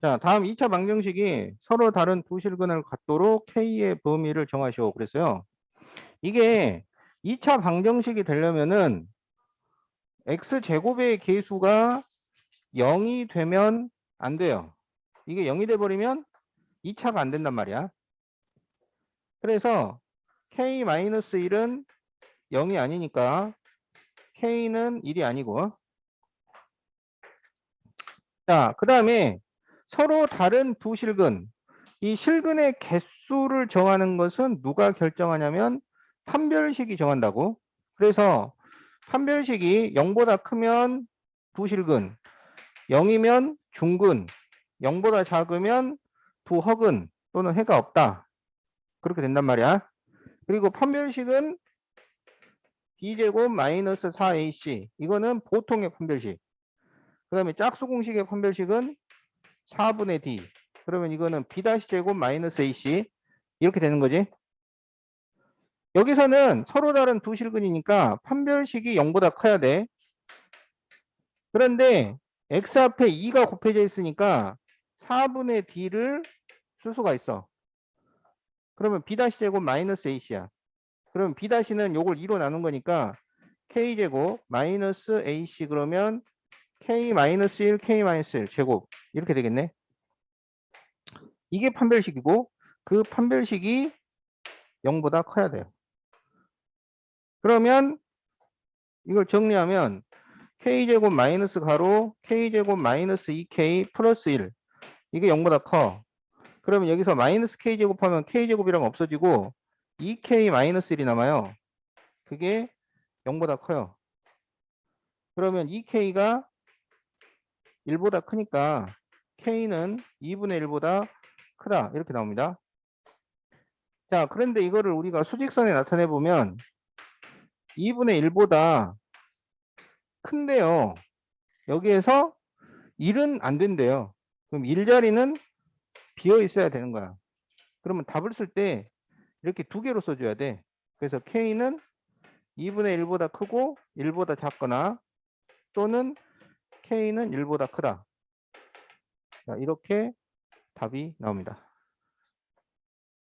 자, 다음 2차 방정식이 서로 다른 두 실근을 갖도록 K의 범위를 정하시오. 그랬어요. 이게 2차 방정식이 되려면은 X제곱의 계수가 0이 되면 안 돼요. 이게 0이 돼버리면 2차가 안 된단 말이야. 그래서 K-1은 0이 아니니까 K는 1이 아니고 자, 그 다음에 서로 다른 두 실근. 이 실근의 개수를 정하는 것은 누가 결정하냐면 판별식이 정한다고. 그래서 판별식이 0보다 크면 두 실근 0이면 중근 0보다 작으면 두 허근 또는 해가 없다. 그렇게 된단 말이야. 그리고 판별식은 b제곱 마이너스 4ac 이거는 보통의 판별식. 그 다음에 짝수 공식의 판별식은 4분의 d. 그러면 이거는 b 제곱 마이너스 ac 이렇게 되는 거지. 여기서는 서로 다른 두 실근이니까 판별식이 0보다 커야 돼. 그런데 x 앞에 2가 곱해져 있으니까 4분의 d를 쓸 수가 있어. 그러면 b 제곱 마이너스 ac야. 그럼 b 는 요걸 2로 나눈 거니까 k제곱 마이너스 ac 그러면 k 마이너스 1 k 마이너스 1 제곱. 이렇게 되겠네. 이게 판별식이고 그 판별식이 0보다 커야 돼요. 그러면 이걸 정리하면 k제곱 마이너스 가로 k제곱 마이너스 2k 플러스 1 이게 0보다 커. 그러면 여기서 마이너스 k제곱 하면 k제곱이랑 없어지고 2k 마이너스 1이 남아요. 그게 0보다 커요. 그러면 2k가 1보다 크니까 k는 2분의 1보다 크다. 이렇게 나옵니다. 자, 그런데 이거를 우리가 수직선에 나타내 보면 2분의 1보다 큰데요. 여기에서 1은 안 된대요. 그럼 1 자리는 비어 있어야 되는 거야. 그러면 답을 쓸 때 이렇게 두 개로 써줘야 돼. 그래서 K는 2분의 1보다 크고 1보다 작거나 또는 K는 1보다 크다. 자, 이렇게 답이 나옵니다.